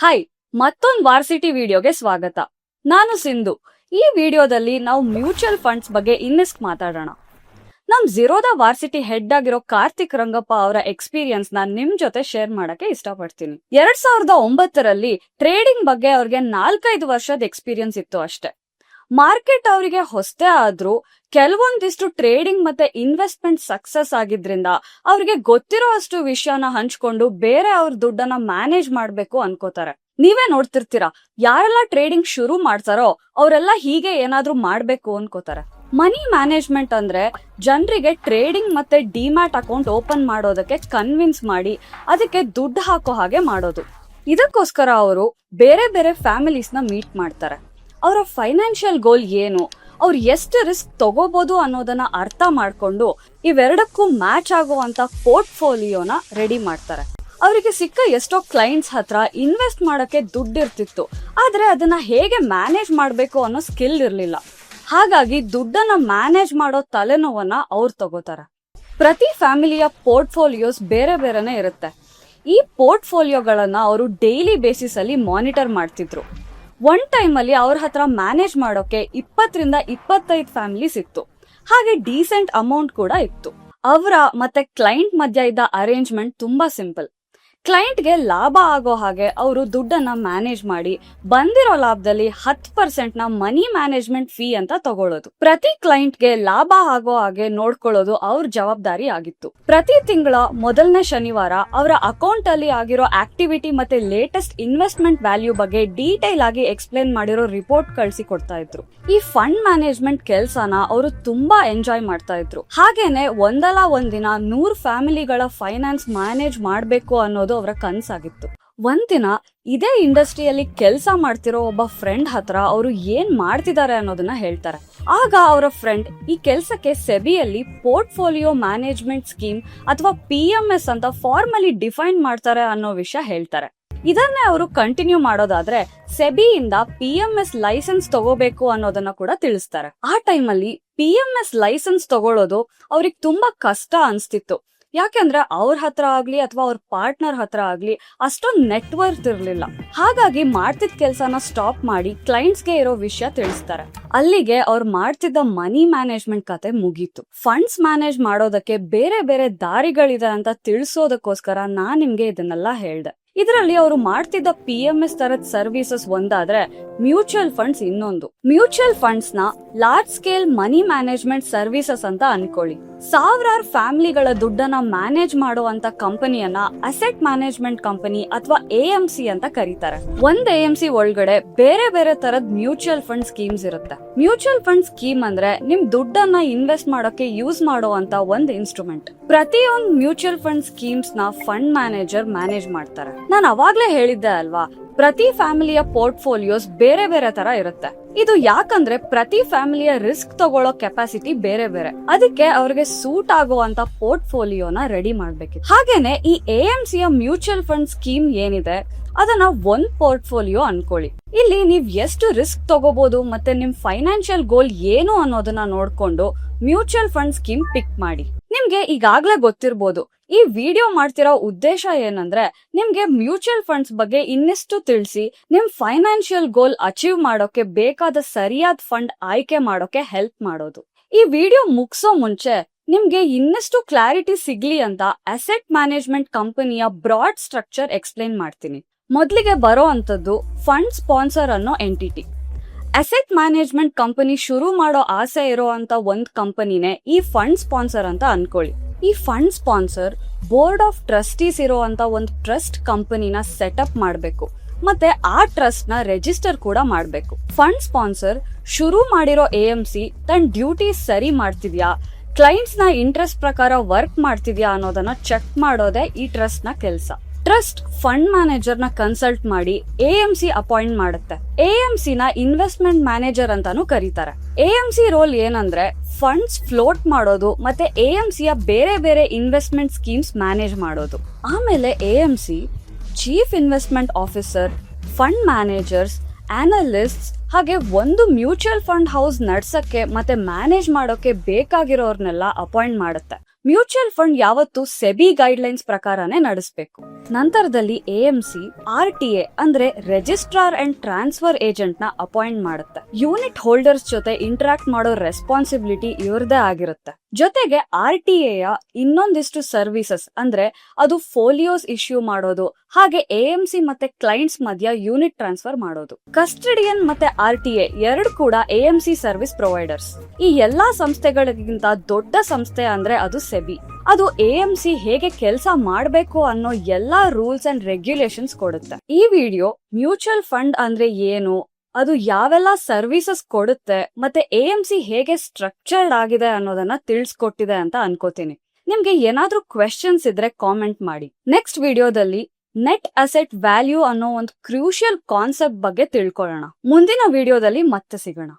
Hi ಮತ್ತೊಂದು ವಾರ್ಸಿಟಿ ವಿಡಿಯೋಗೆ ಸ್ವಾಗತ. ನಾನು ಸಿಂಧು. ಈ ವಿಡಿಯೋದಲ್ಲಿ ನಾವು ಮ್ಯೂಚುವಲ್ ಫಂಡ್ಸ್ ಬಗ್ಗೆ ಇನ್ನಿಸ್ಕ್ ಮಾತಾಡೋಣ. ನಮ್ ಝೀರೋದ ವಾರ್ಸಿಟಿ ಹೆಡ್ ಆಗಿರೋ ಕಾರ್ತಿಕ್ ರಂಗಪ್ಪ ಅವರ ಎಕ್ಸ್ಪೀರಿಯನ್ಸ್ನ ನಿಮ್ ಜೊತೆ ಶೇರ್ ಮಾಡಕ್ಕೆ ಇಷ್ಟಪಡ್ತೀನಿ. ಎರಡ್ ಸಾವಿರದ ಒಂಬತ್ತರಲ್ಲಿ ಟ್ರೇಡಿಂಗ್ ಬಗ್ಗೆ ಅವ್ರಿಗೆ ನಾಲ್ಕೈದು ವರ್ಷದ ಎಕ್ಸ್ಪೀರಿಯನ್ಸ್ ಇತ್ತು ಅಷ್ಟೇ. ಮಾರ್ಕೆಟ್ ಅವರಿಗೆ ಹೊಸದೇ ಆದ್ರೂ ಕೆಲವೊಂದಿಷ್ಟು ಟ್ರೇಡಿಂಗ್ ಮತ್ತೆ ಇನ್ವೆಸ್ಟ್ಮೆಂಟ್ ಸಕ್ಸಸ್ ಆಗಿದ್ರಿಂದ ಅವ್ರಿಗೆ ಗೊತ್ತಿರೋ ಅಷ್ಟು ವಿಷಯನ ಹಂಚ್ಕೊಂಡು ಬೇರೆ ಅವ್ರ ದುಡ್ಡನ್ನ ಮ್ಯಾನೇಜ್ ಮಾಡ್ಬೇಕು ಅನ್ಕೋತಾರೆ. ನೀವೇ ನೋಡ್ತಿರ್ತೀರಾ, ಯಾರೆಲ್ಲ ಟ್ರೇಡಿಂಗ್ ಶುರು ಮಾಡ್ತಾರೋ ಅವರೆಲ್ಲ ಹೀಗೆ ಏನಾದ್ರೂ ಮಾಡ್ಬೇಕು ಅನ್ಕೋತಾರೆ. ಮನಿ ಮ್ಯಾನೇಜ್ಮೆಂಟ್ ಅಂದ್ರೆ ಜನರಿಗೆ ಟ್ರೇಡಿಂಗ್ ಮತ್ತೆ ಡಿಮ್ಯಾಟ್ ಅಕೌಂಟ್ ಓಪನ್ ಮಾಡೋದಕ್ಕೆ ಕನ್ವಿನ್ಸ್ ಮಾಡಿ ಅದಕ್ಕೆ ದುಡ್ಡು ಹಾಕೋ ಹಾಗೆ ಮಾಡೋದು. ಇದಕ್ಕೋಸ್ಕರ ಅವರು ಬೇರೆ ಬೇರೆ ಫ್ಯಾಮಿಲೀಸ್ನ ಮೀಟ್ ಮಾಡ್ತಾರೆ. ಅವರ ಫೈನಾನ್ಷಿಯಲ್ ಗೋಲ್ ಏನು? ಅವ್ರು ಎಷ್ಟು ರಿಸ್ಕ್ ತಗೋಬಹುದು ಅನ್ನೋದನ್ನ ಅರ್ಥ ಮಾಡ್ಕೊಂಡು ಇವೆರಡಕ್ಕೂ ಮ್ಯಾಚ್ ಆಗುವಂತ ಪೋರ್ಟ್ಫೋಲಿಯೋನ ರೆಡಿ ಮಾಡ್ತಾರೆ. ಅವರಿಗೆ ಸಿಕ್ಕ ಎಷ್ಟೋ ಕ್ಲೈಂಟ್ಸ್ ಹತ್ರ ಇನ್ವೆಸ್ಟ್ ಮಾಡೋಕ್ಕೆ ದುಡ್ಡು ಇರ್ತಿತ್ತು. ಆದರೆ ಅದನ್ನ ಹೇಗೆ ಮ್ಯಾನೇಜ್ ಮಾಡಬೇಕು ಅನ್ನೋ ಸ್ಕಿಲ್ ಇರಲಿಲ್ಲ. ಹಾಗಾಗಿ ದುಡ್ಡನ್ನ ಮ್ಯಾನೇಜ್ ಮಾಡೋ ತಲೆನೋವನ್ನ ಅವ್ರು ತಗೋತಾರೆ. ಪ್ರತಿ ಫ್ಯಾಮಿಲಿಯ ಪೋರ್ಟ್ಫೋಲಿಯೋಸ್ ಬೇರೆ ಬೇರೆನೇ ಇರುತ್ತೆ. ಈ ಪೋರ್ಟ್ಫೋಲಿಯೋಗಳನ್ನ ಅವರು ಡೈಲಿ ಬೇಸಿಸ್ ಅಲ್ಲಿ ಮಾನಿಟರ್ ಮಾಡ್ತಿದ್ರು. ಒನ್ ಟೈಮ್ ಅಲ್ಲಿ ಅವ್ರ ಹತ್ರ ಮ್ಯಾನೇಜ್ ಮಾಡೋಕೆ ಇಪ್ಪತ್ತರಿಂದ ಇಪ್ಪತ್ತೈದು ಫ್ಯಾಮಿಲೀಸ್ ಇತ್ತು ಹಾಗೆ ಡೀಸೆಂಟ್ ಅಮೌಂಟ್ ಕೂಡ ಇತ್ತು. ಅವರ ಮತ್ತೆ ಕ್ಲೈಂಟ್ ಮಧ್ಯ ಇದ್ದ ಅರೇಂಜ್ಮೆಂಟ್ ತುಂಬಾ ಸಿಂಪಲ್ ಕ್ಲೈಂಟ್ಗೆ ಲಾಭ ಆಗೋ ಹಾಗೆ ಅವರು ದುಡ್ಡನ್ನ ಮ್ಯಾನೇಜ್ ಮಾಡಿ ಬಂದಿರೋ ಲಾಭದಲ್ಲಿ ಹತ್ತು ಪರ್ಸೆಂಟ್ನ ಮನಿ ಮ್ಯಾನೇಜ್ಮೆಂಟ್ ಫೀ ಅಂತ ತಗೊಳ್ಳೋದು. ಪ್ರತಿ ಕ್ಲೈಂಟ್ಗೆ ಲಾಭ ಆಗೋ ಹಾಗೆ ನೋಡ್ಕೊಳ್ಳೋದು ಅವ್ರ ಜವಾಬ್ದಾರಿ ಆಗಿತ್ತು. ಪ್ರತಿ ತಿಂಗಳ ಮೊದಲನೇ ಶನಿವಾರ ಅವರ ಅಕೌಂಟ್ ಅಲ್ಲಿ ಆಗಿರೋ ಆಕ್ಟಿವಿಟಿ ಮತ್ತೆ ಲೇಟೆಸ್ಟ್ ಇನ್ವೆಸ್ಟ್ಮೆಂಟ್ ವ್ಯಾಲ್ಯೂ ಬಗ್ಗೆ ಡೀಟೇಲ್ ಆಗಿ ಎಕ್ಸ್ಪ್ಲೇನ್ ಮಾಡಿರೋ ರಿಪೋರ್ಟ್ ಕಳಿಸಿ ಕೊಡ್ತಾ ಇದ್ರು. ಈ ಫಂಡ್ ಮ್ಯಾನೇಜ್ಮೆಂಟ್ ಕೆಲಸನ ಅವರು ತುಂಬಾ ಎಂಜಾಯ್ ಮಾಡ್ತಾ ಇದ್ರು. ಹಾಗೇನೆ ಒಂದಲ್ಲ ಒಂದಿನ ನೂರ್ ಫ್ಯಾಮಿಲಿಗಳ ಫೈನಾನ್ಸ್ ಮ್ಯಾನೇಜ್ ಮಾಡ್ಬೇಕು ಅನ್ನೋದು ಅವರ ಕನ್ಸಾಗಿತ್ತು. ಒಂದಿನ ಇದೇ ಇಂಡಸ್ಟ್ರಿಯಲ್ಲಿ ಕೆಲಸ ಮಾಡ್ತಿರೋ ಒಬ್ಬ ಫ್ರೆಂಡ್ ಹತ್ರ ಅವರು ಏನ್ ಮಾಡ್ತಿದ್ದಾರೆ ಅನ್ನೋದನ್ನ ಹೇಳ್ತಾರೆ. ಆಗ ಅವರ ಫ್ರೆಂಡ್ ಈ ಕೆಲಸಕ್ಕೆ ಸೆಬಿಯಲ್ಲಿ ಪೋರ್ಟ್ಫೋಲಿಯೋ ಮ್ಯಾನೇಜ್ಮೆಂಟ್ ಸ್ಕೀಮ್ ಅಥವಾ ಪಿ ಎಂ ಎಸ್ ಅಂತ ಫಾರ್ಮಲಿ ಡಿಫೈನ್ ಮಾಡ್ತಾರೆ ಅನ್ನೋ ವಿಷಯ ಹೇಳ್ತಾರೆ. ಇದನ್ನೇ ಅವರು ಕಂಟಿನ್ಯೂ ಮಾಡೋದಾದ್ರೆ ಸೆಬಿಯಿಂದ ಪಿ ಎಂ ಎಸ್ ಲೈಸೆನ್ಸ್ ತಗೋಬೇಕು ಅನ್ನೋದನ್ನ ಕೂಡ ತಿಳಿಸ್ತಾರೆ. ಆ ಟೈಮಲ್ಲಿ ಪಿ ಎಂ ಎಸ್ ಲೈಸೆನ್ಸ್ ತಗೊಳ್ಳೋದು ಅವ್ರಿಗೆ ತುಂಬಾ ಕಷ್ಟ ಅನ್ಸ್ತಿತ್ತು. ಯಾಕೆಂದ್ರೆ ಅವ್ರ ಹತ್ರ ಆಗ್ಲಿ ಅಥವಾ ಅವ್ರ ಪಾರ್ಟ್ನರ್ ಹತ್ರ ಆಗ್ಲಿ ಅಷ್ಟೊಂದು ನೆಟ್ವರ್ಕ್ ಇರಲಿಲ್ಲ. ಹಾಗಾಗಿ ಮಾಡ್ತಿದ್ದ ಕೆಲಸನ ಸ್ಟಾಪ್ ಮಾಡಿ ಕ್ಲೈಂಟ್ಸ್ಗೆ ಇರೋ ವಿಷಯ ತಿಳಿಸ್ತಾರೆ. ಅಲ್ಲಿಗೆ ಅವ್ರು ಮಾಡ್ತಿದ್ದ ಮನಿ ಮ್ಯಾನೇಜ್ಮೆಂಟ್ ಕತೆ ಮುಗೀತು. ಫಂಡ್ಸ್ ಮ್ಯಾನೇಜ್ ಮಾಡೋದಕ್ಕೆ ಬೇರೆ ಬೇರೆ ದಾರಿಗಳಿದೆ ಅಂತ ತಿಳಿಸೋದಕ್ಕೋಸ್ಕರ ನಾನ್ ನಿಮ್ಗೆ ಇದನ್ನೆಲ್ಲ ಹೇಳ್ದೆ. ಇದರಲ್ಲಿ ಅವರು ಮಾಡ್ತಿದ್ದ ಪಿ ಎಂ ಎಸ್ ತರದ ಸರ್ವಿಸಸ್ ಒಂದಾದ್ರೆ ಮ್ಯೂಚುವಲ್ ಫಂಡ್ಸ್ ಇನ್ನೊಂದು. Mutual ಫಂಡ್ಸ್ನ large scale money management services ಅಂತ ಅನ್ಕೊಳ್ಳಿ. ಸಾವಿರಾರು ಫ್ಯಾಮಿಲಿಗಳ ದುಡ್ಡನ್ನ ಮ್ಯಾನೇಜ್ ಮಾಡುವಂತ ಕಂಪನಿಯನ್ನ ಅಸೆಟ್ ಮ್ಯಾನೇಜ್ಮೆಂಟ್ ಕಂಪನಿ ಅಥವಾ ಎ ಎಂ ಸಿ ಅಂತ ಕರೀತಾರೆ. ಒಂದ್ ಎ ಎಂ ಸಿ ಒಳಗಡೆ ಬೇರೆ ಬೇರೆ ತರದ ಮ್ಯೂಚುವಲ್ ಫಂಡ್ ಸ್ಕೀಮ್ಸ್ ಇರುತ್ತೆ. ಮ್ಯೂಚುವಲ್ ಫಂಡ್ ಸ್ಕೀಮ್ ಅಂದ್ರೆ ನಿಮ್ ದುಡ್ಡನ್ನ ಇನ್ವೆಸ್ಟ್ ಮಾಡೋಕೆ ಯೂಸ್ ಮಾಡುವಂತ ಒಂದ್ ಇನ್ಸ್ಟ್ರೂಮೆಂಟ್. ಪ್ರತಿಯೊಂದು ಮ್ಯೂಚುವಲ್ ಫಂಡ್ ಸ್ಕೀಮ್ಸ್ನ ಫಂಡ್ ಮ್ಯಾನೇಜರ್ ಮ್ಯಾನೇಜ್ ಮಾಡ್ತಾರೆ. ನಾನು ಅವಾಗ್ಲೇ ಹೇಳಿದ್ದೆ ಅಲ್ವಾ ಪ್ರತಿ ಫ್ಯಾಮಿಲಿಯ ಪೋರ್ಟ್ಫೋಲಿಯೋಸ್ ಬೇರೆ ಬೇರೆ ತರ ಇರುತ್ತೆ. ಇದು ಯಾಕಂದ್ರೆ ಪ್ರತಿ ಫ್ಯಾಮಿಲಿಯ ರಿಸ್ಕ್ ತಗೊಳ್ಳೋ ಕೆಪಾಸಿಟಿ ಬೇರೆ ಬೇರೆ. ಅದಕ್ಕೆ ಅವ್ರಿಗೆ ಸೂಟ್ ಆಗುವಂತ ಪೋರ್ಟ್ಫೋಲಿಯೋನ ರೆಡಿ ಮಾಡ್ಬೇಕಿತ್ತು. ಹಾಗೇನೆ ಈ ಎ ಎಂ ಸಿಯ ಮ್ಯೂಚುವಲ್ ಫಂಡ್ ಸ್ಕೀಮ್ ಏನಿದೆ ಅದನ್ನ ಒಂದ್ ಪೋರ್ಟ್ಫೋಲಿಯೋ ಅನ್ಕೊಳ್ಳಿ. ಇಲ್ಲಿ ನೀವ್ ಎಷ್ಟು ರಿಸ್ಕ್ ತಗೋಬಹುದು ಮತ್ತೆ ನಿಮ್ ಫೈನಾನ್ಷಿಯಲ್ ಗೋಲ್ ಏನು ಅನ್ನೋದನ್ನ ನೋಡ್ಕೊಂಡು ಮ್ಯೂಚುವಲ್ ಫಂಡ್ ಸ್ಕೀಮ್ ಪಿಕ್ ಮಾಡಿ. ನಿಮ್ಗೆ ಈಗಾಗ್ಲೇ ಗೊತ್ತಿರ್ಬೋದು, ಈ ವಿಡಿಯೋ ಮಾಡ್ತಿರೋ ಉದ್ದೇಶ ಏನಂದ್ರೆ ನಿಮ್ಗೆ ಮ್ಯೂಚುವಲ್ ಫಂಡ್ಸ್ ಬಗ್ಗೆ ಇನ್ನಿಷ್ಟು ತಿಳಿಸಿ, ನಿಮ್ ಫೈನಾನ್ಷಿಯಲ್ ಗೋಲ್ ಅಚೀವ್ ಮಾಡೋಕೆ ಬೇಕಾದ ಸರಿಯಾದ ಫಂಡ್ ಆಯ್ಕೆ ಮಾಡೋಕೆ ಹೆಲ್ಪ್ ಮಾಡೋದು. ಈ ವಿಡಿಯೋ ಮುಗಿಸೋ ಮುಂಚೆ ನಿಮ್ಗೆ ಇನ್ನಷ್ಟು ಕ್ಲಾರಿಟಿ ಸಿಗ್ಲಿ ಅಂತ ಅಸೆಟ್ ಮ್ಯಾನೇಜ್ಮೆಂಟ್ ಕಂಪನಿಯ ಬ್ರಾಡ್ ಸ್ಟ್ರಕ್ಚರ್ ಎಕ್ಸ್ಪ್ಲೈನ್ ಮಾಡ್ತೀನಿ. ಮೊದಲಿಗೆ ಬರೋ ಅಂಥದ್ದು ಫಂಡ್ ಸ್ಪಾನ್ಸರ್ ಅನ್ನೋ ಎಂಟಿಟಿ ಅಸೆಟ್ ಮ್ಯಾನೇಜ್ಮೆಂಟ್ ಕಂಪನಿ ಶುರು ಮಾಡೋ ಆಸೆ ಇರೋ ಅಂತ ಒಂದ್ ಕಂಪನಿನೇ ಈ ಫಂಡ್ ಸ್ಪಾನ್ಸರ್ ಅಂತ ಅನ್ಕೊಳ್ಳಿ. ಈ fund sponsor board of trustees ಇರೋ ಅಂತ ಒಂದು ಟ್ರಸ್ಟ್ ಕಂಪನಿನ ಸೆಟಪ್ ಮಾಡಬೇಕು. ಮತ್ತೆ ಆ ಟ್ರಸ್ಟ್ನ ರಿಜಿಸ್ಟರ್ ಕೂಡ ಮಾಡಬೇಕು. ಫಂಡ್ ಸ್ಪಾನ್ಸರ್ ಶುರು ಮಾಡಿರೋ ಎ ಎಂ ಸಿ ತನ್ನ ಡ್ಯೂಟಿ ಸರಿ ಮಾಡ್ತಿದ್ಯಾ? ಕ್ಲೈಂಟ್ಸ್ನ ಇಂಟ್ರೆಸ್ಟ್ ಪ್ರಕಾರ ವರ್ಕ್ ಮಾಡ್ತಿದ್ಯಾ ಅನ್ನೋದನ್ನ ಚೆಕ್ ಮಾಡೋದೇ ಈ ಟ್ರಸ್ಟ್ನ ಕೆಲಸ. ಟ್ರಸ್ಟ್ ಫಂಡ್ ಮ್ಯಾನೇಜರ್ನ ಕನ್ಸಲ್ಟ್ ಮಾಡಿ ಎ ಎಂ ಸಿ ಅಪಾಯಿಂಟ್ ಮಾಡುತ್ತೆ. ಎ ಎಂ ಸಿ ನ ಇನ್ವೆಸ್ಟ್ಮೆಂಟ್ ಮ್ಯಾನೇಜರ್ ಅಂತಾನು ಕರೀತಾರೆ. ಎ ಎಂ ಸಿ ರೋಲ್ ಏನಂದ್ರೆ ಫಂಡ್ಸ್ ಫ್ಲೋಟ್ ಮಾಡೋದು ಮತ್ತೆ ಎ ಎಂ ಸಿಯ ಬೇರೆ ಬೇರೆ ಇನ್ವೆಸ್ಟ್ಮೆಂಟ್ ಸ್ಕೀಮ್ಸ್ ಮ್ಯಾನೇಜ್ ಮಾಡೋದು. ಆಮೇಲೆ A M C, chief investment officer, fund managers analyst ಹಾಗೆ ಒಂದು ಮ್ಯೂಚುವಲ್ ಫಂಡ್ ಹೌಸ್ ನಡ್ಸಕ್ಕೆ ಮತ್ತೆ ಮ್ಯಾನೇಜ್ ಮಾಡೋಕೆ ಬೇಕಾಗಿರೋರ್ನೆಲ್ಲ ಅಪಾಯಿಂಟ್ ಮಾಡುತ್ತೆ. ಮ್ಯೂಚುವಲ್ ಫಂಡ್ ಯಾವತ್ತು ಸೆಬಿ ಗೈಡ್ಲೈನ್ಸ್ ಪ್ರಕಾರನೇ ನಡೆಸಬೇಕು. ನಂತರದಲ್ಲಿ A M C, R T A ಅಂದ್ರೆ ರಿಜಿಸ್ಟ್ರಾರ್ ಅಂಡ್ ಟ್ರಾನ್ಸ್ಫರ್ ಏಜೆಂಟ್ನ ಅಪಾಯಿಂಟ್ ಮಾಡುತ್ತೆ. ಯೂನಿಟ್ ಹೋಲ್ಡರ್ಸ್ ಜೊತೆ ಇಂಟರಾಕ್ಟ್ ಮಾಡೋ ರೆಸ್ಪಾನ್ಸಿಬಿಲಿಟಿ ಇವರದೇ ಆಗಿರುತ್ತೆ. ಜೊತೆಗೆ ಆರ್ ಟಿ ಎಯ ಇನ್ನೊಂದಿಷ್ಟು ಸರ್ವಿಸಸ್ ಅಂದ್ರೆ ಅದು ಫೋಲಿಯೋಸ್ ಇಶ್ಯೂ ಮಾಡೋದು, ಹಾಗೆ ಎ ಎಂ ಸಿ ಮತ್ತೆ ಕ್ಲೈಂಟ್ಸ್ ಮಧ್ಯ ಯೂನಿಟ್ ಟ್ರಾನ್ಸ್ಫರ್ ಮಾಡೋದು. ಕಸ್ಟಡಿಯನ್ ಮತ್ತೆ ಆರ್ ಟಿ ಎ ಎರಡು ಕೂಡ ಎಎಂಸಿ ಸರ್ವಿಸ್ ಪ್ರೊವೈಡರ್ಸ್ ಈ ಎಲ್ಲಾ ಸಂಸ್ಥೆಗಳಿಗಿಂತ ದೊಡ್ಡ ಸಂಸ್ಥೆ ಅಂದ್ರೆ ಅದು ಸೆಬಿ. ಅದು ಎಎಂಸಿ ಹೇಗೆ ಕೆಲಸ ಮಾಡಬೇಕು ಅನ್ನೋ ಎಲ್ಲಾ ರೂಲ್ಸ್ ಅಂಡ್ ರೆಗ್ಯುಲೇಷನ್ಸ್ ಕೊಡುತ್ತೆ. ಈ ವಿಡಿಯೋ ಮ್ಯೂಚುವಲ್ ಫಂಡ್ ಅಂದ್ರೆ ಏನು? ಅದು ಯಾವೆಲ್ಲ ಸರ್ವಿಸಸ್ ಕೊಡುತ್ತೆ, ಮತ್ತೆ ಎ ಎಂ ಸಿ ಹೇಗೆ ಸ್ಟ್ರಕ್ಚರ್ಡ್ ಆಗಿದೆ ಅನ್ನೋದನ್ನ ತಿಳಿಸ್ಕೊಟ್ಟಿದೆ ಅಂತ ಅನ್ಕೋತೀನಿ. ನಿಮ್ಗೆ ಏನಾದ್ರೂ ಕ್ವೆಶನ್ಸ್ ಇದ್ರೆ ಕಾಮೆಂಟ್ ಮಾಡಿ. ನೆಕ್ಸ್ಟ್ ವಿಡಿಯೋದಲ್ಲಿ ನೆಟ್ ಅಸೆಟ್ ವ್ಯಾಲ್ಯೂ ಅನ್ನೋ ಒಂದು ಕ್ರೂಷಿಯಲ್ ಕಾನ್ಸೆಪ್ಟ್ ಬಗ್ಗೆ ತಿಳ್ಕೊಳ್ಳೋಣ. ಮುಂದಿನ ವಿಡಿಯೋದಲ್ಲಿ ಮತ್ತೆ ಸಿಗೋಣ.